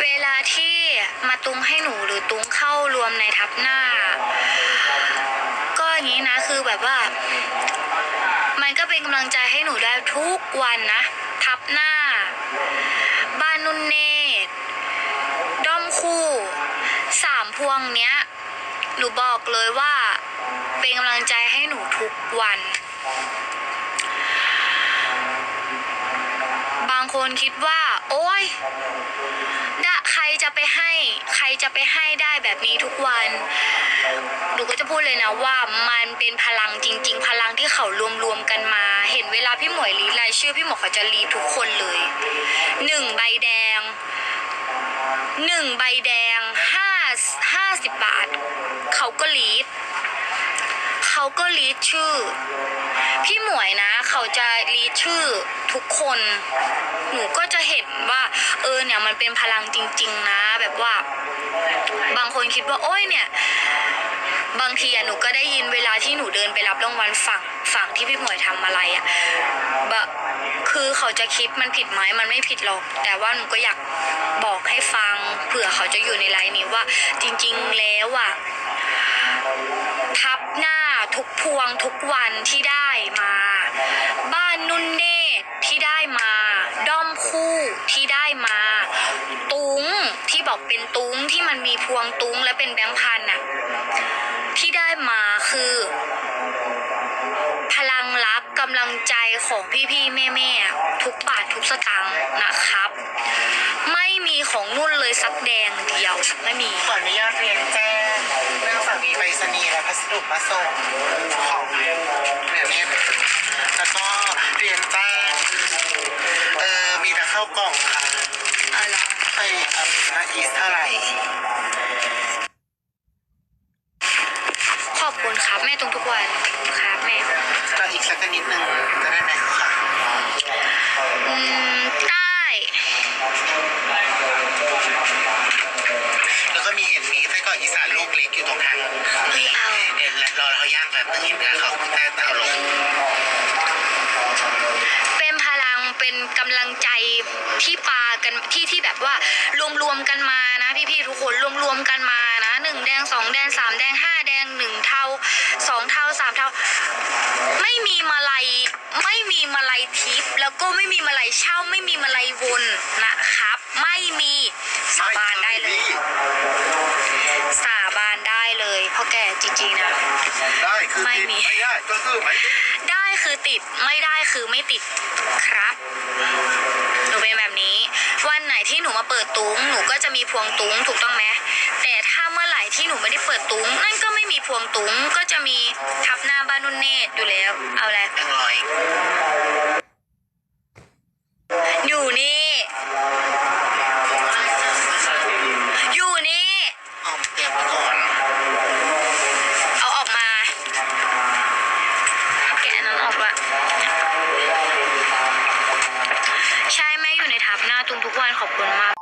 เวลาที่มาตุงให้หนูหรือตุงเข้ารวมในทับหน้า ก็อย่างนี้นะคือแบบว่า มันก็เป็นกำลังใจให้หนูได้ทุกวันนะ ทับหน้า บ้านนุ่นเนตด้อมคู่สามพวงเนี้ย หนูบอกเลยว่า เป็นกำลังใจให้หนูทุกวัน บาง คนคิดว่า โอ๊ยดะใครจะไปให้ ใครจะไปให้ได้แบบนี้ทุกวันหนูก็จะพูดเลยนะว่ามันเป็นพลังจริง ๆ พลังที่เขารวมๆกันมา เห็นเวลาพี่หมวยรีดรายชื่อพี่หมวยเขาจะรีดทุกคนเลยหนึ่งใบแดงหนึ่งใบแดงห้าห้าสิบบาท เขาก็รีด เขาก็รีดชื่อ พี่หมวยนะ เขาจะรีดชื่อทุกคน หนูก็จะเห็นว่า เออเนี่ยมันเป็นพลังจริง ๆ นะ แบบว่า บางคนคิดว่าโอ้ยเนี่ย บางทีอะหนูก็ได้ยินเวลาที่หนูเดินไปรับรางวัลฝั่งฝั่งที่พี่หมวยทำอะไรอะบะคือเขาจะคิดมันผิดไหมมันไม่ผิดหรอก แต่ว่าหนูก็อยากบอกให้ฟังเผื่อเขาจะอยู่ในไลน์นี้ว่า จริง ๆแล้วอะทับหน้าทุกพวงทุกวันที่ได้มา บ้านนุ่นเนตที่ได้มา ด้อมคู่ที่ได้มา ตุ้งที่บอกเป็นตุ้งที่มันมีพวงตุ้งและเป็นแบงค์พันอะ ที่ได้มาคือ พลังรักกำลังใจของพี่ๆแม่ๆทุกบาททุกสตางค์นะครับ ไม่มีของนุ่นเลยสักแดงเดียวไม่มี ขออนุญาตเรียนแจ้งเนื่องจามีไปรษณีย์และพัสดุมาส่งของเนี่ยเนี่แล้วก็เรียนแจ้งเออมีแต่ข้าวกล่องค่ะอะไรไปอัพนาอีสเท่าไหร่ คุณครับแม่ตรงทุกวันครับแม่ก็อีกสักนิดนึงจะได้ไหมคะอืมได้แล้วก็มีเห็นมีไส้กรอกอีสานลูกเล็กอยู่ตรงทางไม่เอาเห็นแล้วรอเขาย่างแบบนึงนะเขาแต่เอาลงเป็นพลังเป็นกำลังใจที่ปากันที่ที่แบบว่ารวมๆกันมานะพี่ๆทุกคนรวมๆกันมานะหนึ่งแดงสองแดงสามแดงห้าแดงหนึ่งเท่าสองเท่าสามเท่า ไม่มีมาลัยไม่มีมาลัยทิป แล้วก็ไม่มีมาลัยเช่าไม่มีมาลัยวนนะครับ ไม่มีสาบานได้เลย สาบานได้เลยเพราะแกจริงๆนะ ได้คือไม่ติดมีไม่ได้ก็คือไม่ติดได้คือติดไม่ได้คือไม่ติดครับหนูเป็นแบบนี้ วันไหนที่หนูมาเปิดตุ้งหนูก็จะมีพวงตุ้งถูกต้องไหมแต่ถ้าเมื่อไหร่ ที่หนูไม่ได้เปิดตุ้งนั่นก็ไม่มีพวงตุ้งก็จะมีทับหน้าบ้านนุ่นเนตอยู่แล้ว เอาแหละหนึ่งร้อยอยู่นี่ อยู่นี่ เอาเตรียมไว้ก่อนเอาออกมา แกะอันนั้นออกละใช่แม่อยู่ในทับหน้าตุงทุกวันขอบคุณมาก